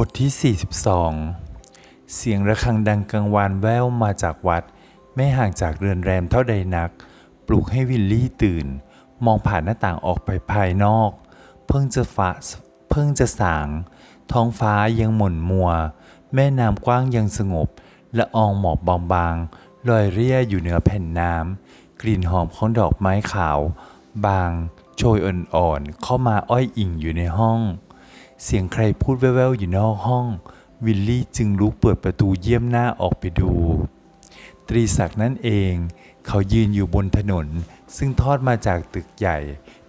บทที่ 42 เสียงระฆังดังกังวานแว่วมาจากวัด ไม่ห่างจากเรือนแรมเท่าใดนัก ปลุกให้วิลลี่ตื่น มองผ่านหน้าต่างออกไปภายนอก เพิ่งจะฟ้าเพิ่งจะสาง ท้องฟ้ายังหม่นมัว แม่น้ำกว้างยังสงบและอองหมอกบางๆลอยเรี่ยอยู่เหนือแผ่นน้ำ กลิ่นหอมของดอกไม้ขาว บาง โชยอ่อนๆเข้ามาอ้อยอิงอยู่ในห้อง เสียงใครพูดแว่วๆอยู่นอกห้อง วิลลี่จึงลุกเปิดประตูเยี่ยมหน้าออกไปดู ตรีศักดิ์นั่นเอง เขายืนอยู่บนถนน ซึ่งทอดมาจากตึกใหญ่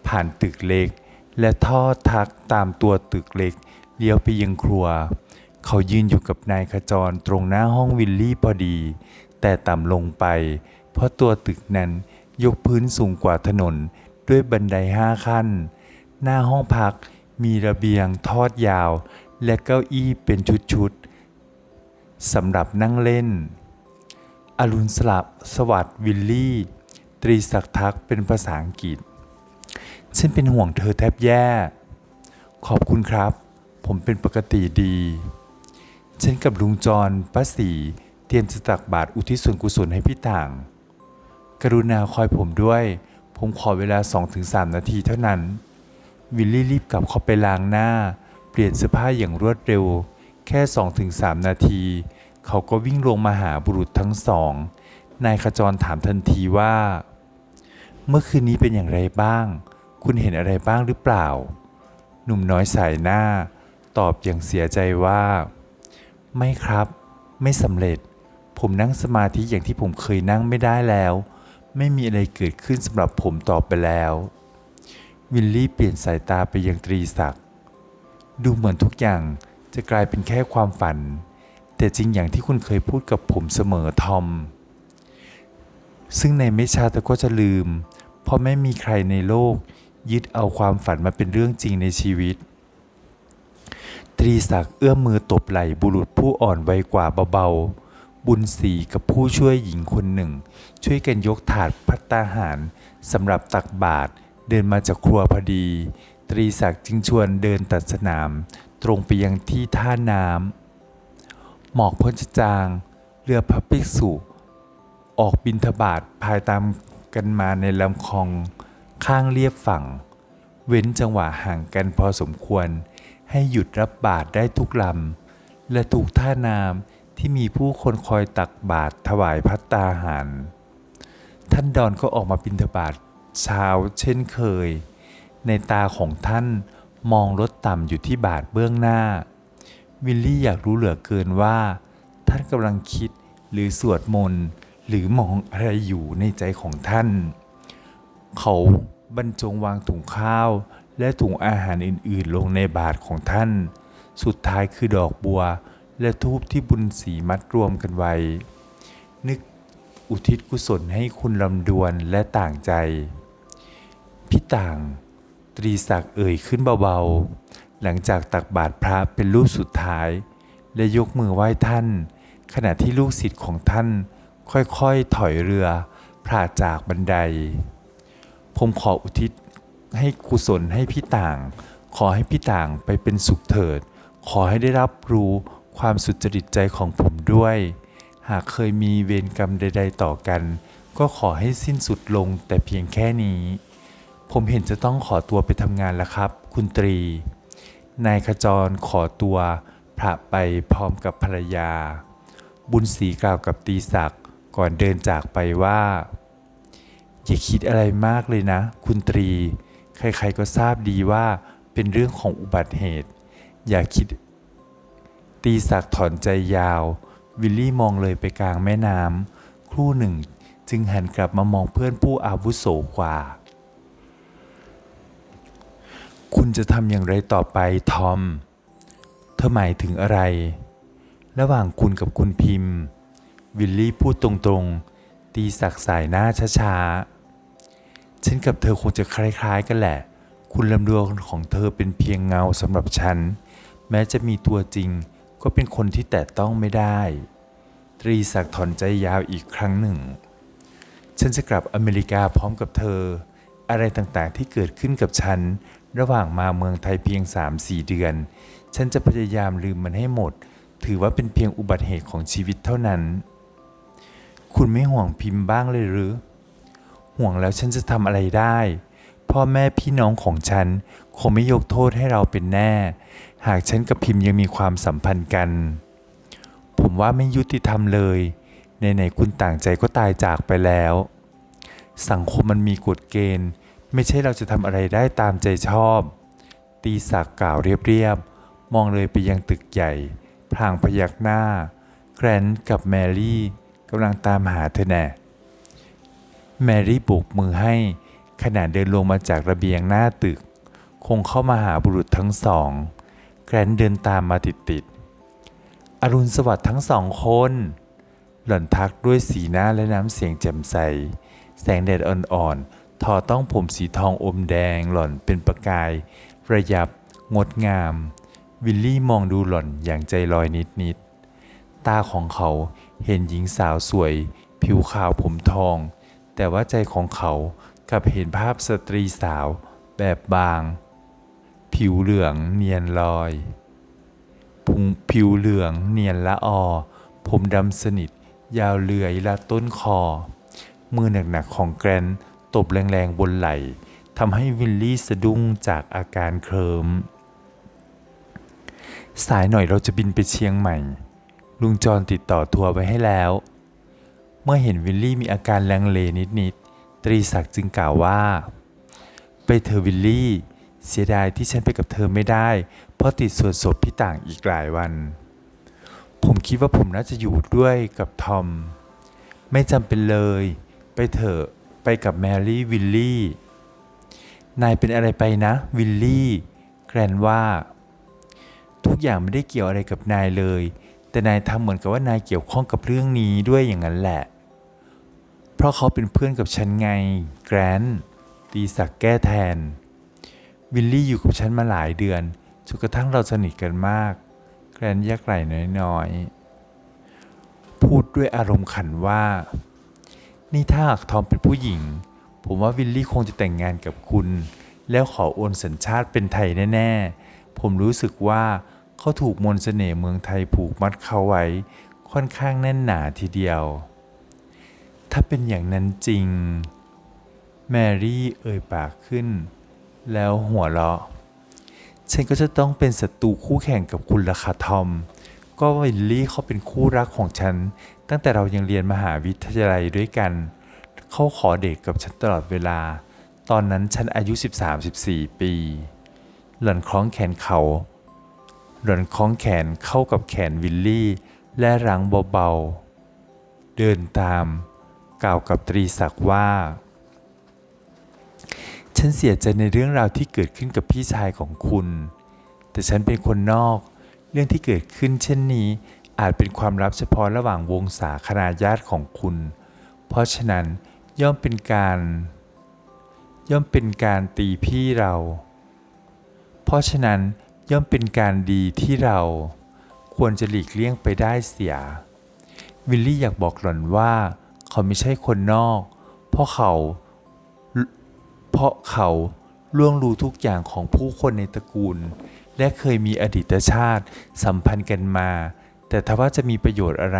ผ่านตึกเล็ก และทอดทักตามตัวตึกเล็กเลี้ยวไปยังครัว เขายืนอยู่กับนายขจรตรงหน้าห้องวิลลี่พอดี แต่ต่ำลงไป เพราะตัวตึกนั้นยกพื้นสูงกว่าถนนด้วยบันไดห้าขั้น หน้าห้องพัก มีระเบียงทอดยาว และเก้าอี้เป็นชุดๆสำหรับนั่งเล่น อรุณสลับสวัสดิ์วิลลี่ ตรีศักดิ์ทักเป็นภาษาอังกฤษ ฉันเป็นห่วงเธอแทบแย่ ขอบคุณครับ ผมเป็นปกติดีฉันกับลุงจรป้าสีเตรียมจะตักบาตรอุทิศส่วนกุศลให้พี่ต่าง กรุณาคอยผมด้วย ผมขอเวลา 2-3 นาทีเท่านั้น วิลลี่รีบกลับเข้าไปล้างหน้า เปลี่ยนเสื้อผ้าอย่างรวดเร็ว แค่ 2-3 นาที เขาก็วิ่งลงมาหาบุรุษทั้งสอง นายขจรถามทันทีว่า เมื่อคืนนี้เป็นอย่างไรบ้าง คุณเห็นอะไรบ้างหรือเปล่า หนุ่มน้อยสายหน้า ตอบอย่างเสียใจว่า ไม่ครับ ไม่สำเร็จ ผมนั่งสมาธิอย่างที่ผมเคยนั่งไม่ได้แล้ว ไม่มีอะไรเกิดขึ้นสำหรับผมต่อไปแล้ว วิลลี่เปลี่ยนสายตาไปยังตรีศักดิ์ดูเหมือนทุกอย่างจะกลายเป็นแค่ความฝัน แต่จริงอย่างที่คุณเคยพูดกับผมเสมอทอม ซึ่งในไม่ช้าแต่ก็จะลืม เพราะไม่มีใครในโลก ยึดเอาความฝันมาเป็นเรื่องจริงในชีวิต ตรีศักดิ์เอื้อมมือตบไหล่บุรุษผู้อ่อนวัยกว่าเบาๆ บุญศรีกับผู้ช่วยหญิงคนหนึ่ง ช่วยกันยกถาดพัตตาหารสำหรับตักบาตร เดินมาจากครัวพอดี ตรีศักดิ์จึงชวนเดินตัดสนาม ตรงไปยังที่ท่าน้ำหมอกพ้นจะจาง เรือพระภิกษุ ออกบินทบาทภายตามกันมาในลำคลองข้างเรียบฝั่ง เว้นจังหวะห่างกันพอสมควร ให้หยุดรับบาตรได้ทุกลำ และทุกท่าน้ำที่มีผู้คนคอยตักบาตรถวายพัตตาหาร ท่านดอนก็ออกมาบิณฑบาต เช้าเช่นเคย ในตาของท่านมองลดต่ำอยู่ที่บาทเบื้องหน้า วิลลี่อยากรู้เหลือเกินว่า ท่านกำลังคิดหรือสวดมนต์หรือมองอะไรอยู่ในใจของท่าน เขาบรรจงวางถุงข้าวและถุงอาหารอื่นๆ ลงในบาทของท่าน สุดท้ายคือดอกบัว และทูบที่บุญสีมัดรวมกันไว้ นึกอุทิศกุศลให้คุณลำดวนและต่างใจ พี่ต่าง ตรีศักดิ์เอ่ยขึ้นเบาๆ หลังจากตักบาตรพระเป็นรูปสุดท้าย และยกมือไหว้ท่าน ขณะที่ลูกศิษย์ของท่านค่อยๆถอยเรือผ่าจากบันได ผมขออุทิศให้กุศลให้พี่ต่าง ขอให้พี่ต่างไปเป็นสุขเถิด ขอให้ได้รับรู้ความสุจริตใจของผมด้วย หากเคยมีเวรกรรมใด ๆ ต่อกัน ก็ขอให้สิ้นสุดลงแต่เพียงแค่นี้ ผมเห็นจะต้องขอตัวไปทำงานแล้วครับ คุณตรี นายขจรขอตัวพระไปพร้อมกับภรรยา บุญศรีกล่าวกับตีศักดิ์ก่อนเดินจากไปว่า อย่าคิดอะไรมากเลยนะ คุณตรี ใครๆก็ทราบดีว่าเป็นเรื่องของอุบัติเหตุ อย่าคิด ตีศักดิ์ถอนใจยาว วิลลี่มองเลยไปกลางแม่น้ำครู่หนึ่ง จึงหันกลับมามองเพื่อนผู้อาวุโสกว่า คุณจะทำอย่างไรต่อไปทอม เธอหมายถึงอะไร ระหว่างคุณกับคุณพิมพ์ วิลลี่พูดตรงๆ ตีสักสายหน้าช้าๆ ฉันกับเธอคงจะคล้ายๆ กันแหละ คุณลำดวงของเธอเป็นเพียงเงาสำหรับฉัน แม้จะมีตัวจริง ก็เป็นคนที่แตะต้องไม่ได้ ตรีศักถอนใจยาวอีกครั้งหนึ่ง ฉันจะกลับอเมริกาพร้อมกับเธอ อะไรต่างๆที่เกิดขึ้นกับฉัน ระหว่างมาเมืองไทยเพียง 3-4 เดือน ฉันจะพยายามลืมมันให้หมด ถือว่าเป็นเพียงอุบัติเหตุของชีวิตเท่านั้น คุณไม่ห่วงพิมพ์บ้างเลยหรือ ห่วงแล้วฉันจะทำอะไรได้ พ่อแม่พี่น้องของฉันคงไม่ยกโทษให้เราเป็นแน่ หากฉันกับพิมพ์ยังมีความสัมพันธ์กัน ผมว่าไม่ยุติธรรมเลยในไหนคุณต่างใจก็ตายจากไปแล้ว สังคมมันมีกฎเกณฑ์ ไม่ใช่เราจะทำอะไรได้ตามใจชอบ ตีศักกล่าวเรียบๆ มองเลยไปยังตึกใหญ่ พลางพยักหน้า แกรนท์กับแมรี่กำลังตามหาเธอแน่แมรี่โบกมือให้ขณะเดินลงมาจากระเบียงหน้าตึก คงเข้ามาหาบุรุษทั้งสอง แกรนท์เดินตามมาติดๆอรุณสวัสดิ์ทั้งสองคน หล่อนทักด้วยสีหน้าและน้ำเสียงแจ่มใส แสงแดดอ่อนๆ ทอต้องผมสีทองอมแดงหล่อนเป็นประกาย ระยับ งดงาม วิลลี่มองดูหล่อนอย่างใจลอยนิดๆตาของเขาเห็นหญิงสาวสวย ผิวขาวผมทอง แต่ว่าใจของเขากลับเห็นภาพสตรีสาวแบบบาง ผิวเหลืองเนียนลอยผิวเหลืองเนียนละออ ผมดำสนิท ยาวเลื่อยละต้นคอ มือหนักๆของแกรน ตบแรงๆบนไหล่ทำให้วิลลี่สะดุ้งจากอาการเคลิมสายหน่อยเราจะบินไปเชียงใหม่ ลุงจรติดต่อทัวร์ไว้ให้แล้ว เมื่อเห็นวิลลี่มีอาการลังเลนิดๆ ตรีศักดิ์จึงกล่าวว่า ไปเธอะวิลลี่ เสียดายที่ฉันไปกับเธอไม่ได้ เพราะติดสวดศพพี่ต่างอีกหลายวัน ผมคิดว่าผมน่าจะอยู่ด้วยกับทอม ไม่จำเป็นเลย ไปเถอะ ไปกับแมรี่วิลลี่ นายเป็นอะไรไปนะ วิลลี่ แกรนว่า ทุกอย่างไม่ได้เกี่ยวอะไรกับนายเลย แต่นายทำเหมือนกับว่านายเกี่ยวข้องกับเรื่องนี้ด้วยอย่างนั้นแหละ เพราะเขาเป็นเพื่อนกับฉันไง แกรนตีศักแก้แทน วิลลี่อยู่กับฉันมาหลายเดือนจนกระทั่งเราสนิทกันมาก แกรนยักไหล่น้อยๆ พูดด้วยอารมณ์ขันว่า นี่ถ้าหากทอมเป็นผู้หญิง ผมว่าวิลลี่คงจะแต่งงานกับคุณ แล้วขอโอนสัญชาติเป็นไทยแน่ ๆ ผมรู้สึกว่าเขาถูกมนต์เสน่ห์เมืองไทยผูกมัดเขาไว้ ค่อนข้างแน่นหนาทีเดียว ถ้าเป็นอย่างนั้นจริง แมรี่เอ่ยปากขึ้น แล้วหัวเราะ ฉันก็จะต้องเป็นศัตรูคู่แข่งกับคุณละค่ะทอม ก็วิลลี่เขาเป็นคู่รักของฉัน ตั้งแต่เรายังเรียนมหาวิทยาลัยด้วยกัน เขาขอเดทกกับฉันตลอดเวลา ตอนนั้นฉันอายุ 13-14 ปี หล่อนคล้องแขนเขา หล่อนคล้องแขนเข้ากับแขนวิลลี่ และรั้งเบาๆ เดินตาม กล่าวกับตรีศักดิ์ว่า ฉันเสียใจในเรื่องราวที่เกิดขึ้นกับพี่ชายของคุณ แต่ฉันเป็นคนนอก รื่องที่เกิดขึ้นเช่นนี้ อาจเป็นความลับเฉพาะระหว่างวงศาคณาญาติของคุณ เพราะฉะนั้นย่อมเป็นการ ย่อมเป็นการตีพี่เรา เพราะฉะนั้นย่อมเป็นการดีที่เรา ควรจะหลีกเลี่ยงไปได้เสีย วิลลี่อยากบอกหล่อนว่า เขาไม่ใช่คนนอก เพราะเขา เพราะเขาล่วงรู้ทุกอย่างของผู้คนในตระกูล และเคยมีอดีตชาติสัมพันธ์กันมา แต่ถ้าว่าจะมีประโยชน์อะไร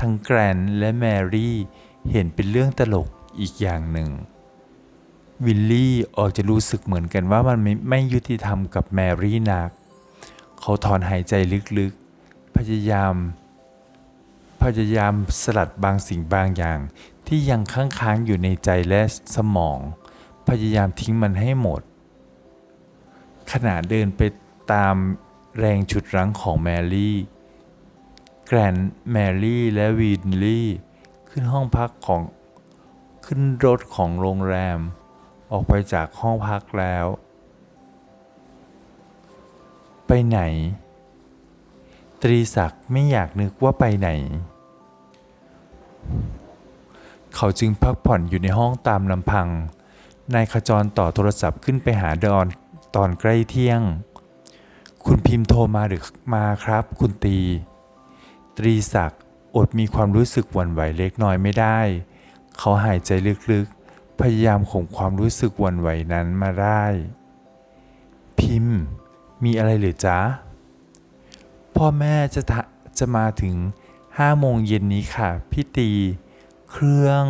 ทั้งแกรนและแมรี่เห็นเป็นเรื่องตลกอีกอย่างหนึ่ง วิลลี่ออกจะรู้สึกเหมือนกันว่ามันไม่ไมยุติธรรมกับแมรี่นัก เขาถอนหายใจลึกๆ พยายาม พยายามสลัดบางสิ่งบางอย่าง ที่ยังค้างๆอยู่ในใจและสมอง พยายามทิ้งมันให้หมดขณะเดินไป ตามแรงฉุดรั้งของแมรี่ แกรนแมรี่และวินลี่ ขึ้นห้องพักของขึ้นรถของโรงแรม ออกไปจากห้องพักแล้ว ไปไหน ตรีศักดิ์ไม่อยากนึกว่าไปไหน เขาจึงพักผ่อนอยู่ในห้องตามลำพัง นายขจรต่อโทรศัพท์ขึ้นไปหาดอนตอนใกล้เที่ยง คุณพิมพ์โทรมาหรือมาครับ คุณตี ตรีศักดิ์อดมีความรู้สึกหวั่นไหวเล็กน้อยไม่ได้ เขาหายใจลึกๆ พยายามข่มความรู้สึกหวั่นไหวนั้นมาได้ พิมพ์ มีอะไรหรือจ๊ะ พ่อแม่จะจะมาถึงห้าโมงเย็นนี้ค่ะ พี่ตี เครื่อง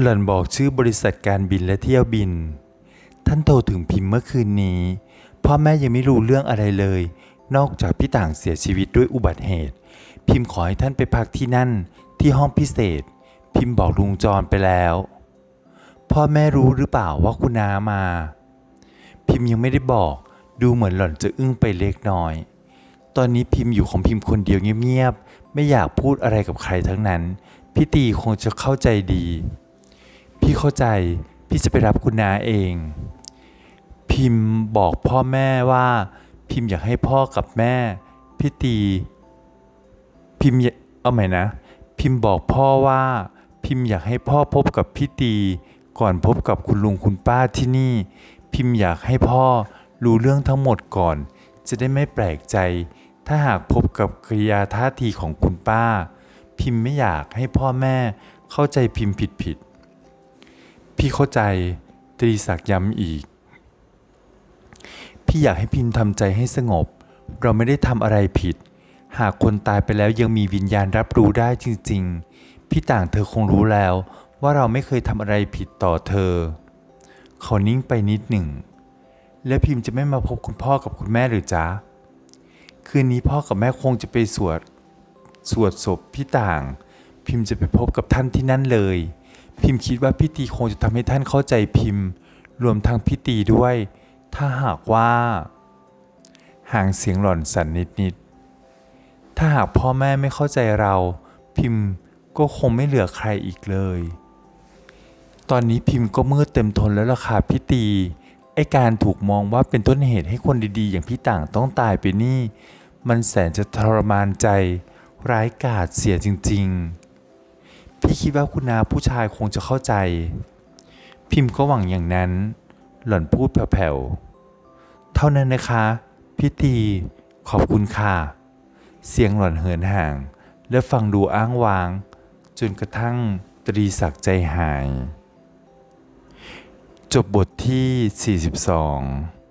หล่อนบอกชื่อบริษัทการบินและเที่ยวบิน ท่านโทรถึงพิมพ์เมื่อคืนนี้ พ่อแม่ยังไม่รู้เรื่องอะไรเลย นอกจากพี่ต่างเสียชีวิตด้วยอุบัติเหตุ พิมพ์ขอให้ท่านไปพักที่นั่นที่ห้องพิเศษ พิมพ์บอกลุงจรไปแล้ว พ่อแม่รู้หรือเปล่าว่าคุณน้ามา พิมพ์ยังไม่ได้บอกดูเหมือนหล่อนจะอึ้งไปเล็กน้อย ตอนนี้พิมพ์อยู่ของพิมพ์คนเดียวเงียบๆไม่อยากพูดอะไรกับใครทั้งนั้น พี่ตีคงจะเข้าใจดี พี่เข้าใจพี่จะไปรับคุณนาเอง พิมพ์บอกพ่อแม่ว่า พิมพ์อยากให้พ่อกับแม่พี่ตี พิมพ์อยากเอาใหม่นะ พิมพ์บอกพ่อว่า พิมพ์อยากให้พ่อพบกับพี่ตี ก่อนพบกับคุณลุงคุณป้าที่นี่ พิมพ์อยากให้พ่อรู้เรื่องทั้งหมดก่อน จะได้ไม่แปลกใจ ถ้าหากพบกับกริยาท่าทีของคุณป้า พิมพ์ไม่อยากให้พ่อแม่เข้าใจพิมพ์ผิดผิดพี่เข้าใจตรีศักย์ย้ำอีก พี่อยากให้พิมพ์ทำใจให้สงบ เราไม่ได้ทำอะไรผิด หากคนตายไปแล้วยังมีวิญญาณรับรู้ได้จริง ๆ พี่ต่างเธอคงรู้แล้วว่าเราไม่เคยทำอะไรผิดต่อเธอ เขานิ่งไปนิดหนึ่ง แล้วพิมพ์จะไม่มาพบคุณพ่อกับคุณแม่หรือจ๊ะ คืนนี้พ่อกับแม่คงจะไปสวด สวดศพพี่ต่าง พิมพ์จะไปพบกับท่านที่นั่นเลย พิมพ์คิดว่าพิธีคงจะทำให้ท่านเข้าใจพิมพ์รวมทั้งพิธีด้วย ถ้าหากว่า ห่างเสียงหล่อนสั่นนิดๆ ถ้าหากพ่อแม่ไม่เข้าใจเราพิมพ์ก็คงไม่เหลือใครอีกเลย ตอนนี้พิมพ์ก็มืดเต็มทนแล้วล่ะค่ะพี่ตี ไอการถูกมองว่าเป็นต้นเหตุให้คนดีๆ อย่างพี่ต่างต้องตายไปนี่ มันแสนจะทรมานใจ ร้ายกาจเสียจริง ๆ พี่คิดว่าคุณนาผู้ชายคงจะเข้าใจ พิมพ์ก็หวังอย่างนั้น หล่อนพูดแผ่วๆ เท่านั้นนะคะ พิธีขอบคุณค่ะ เสียงหล่อนเหินห่าง และฟังดูอ้างว้าง จนกระทั่งตรีศักดิ์ใจหาย จบบทที่ 42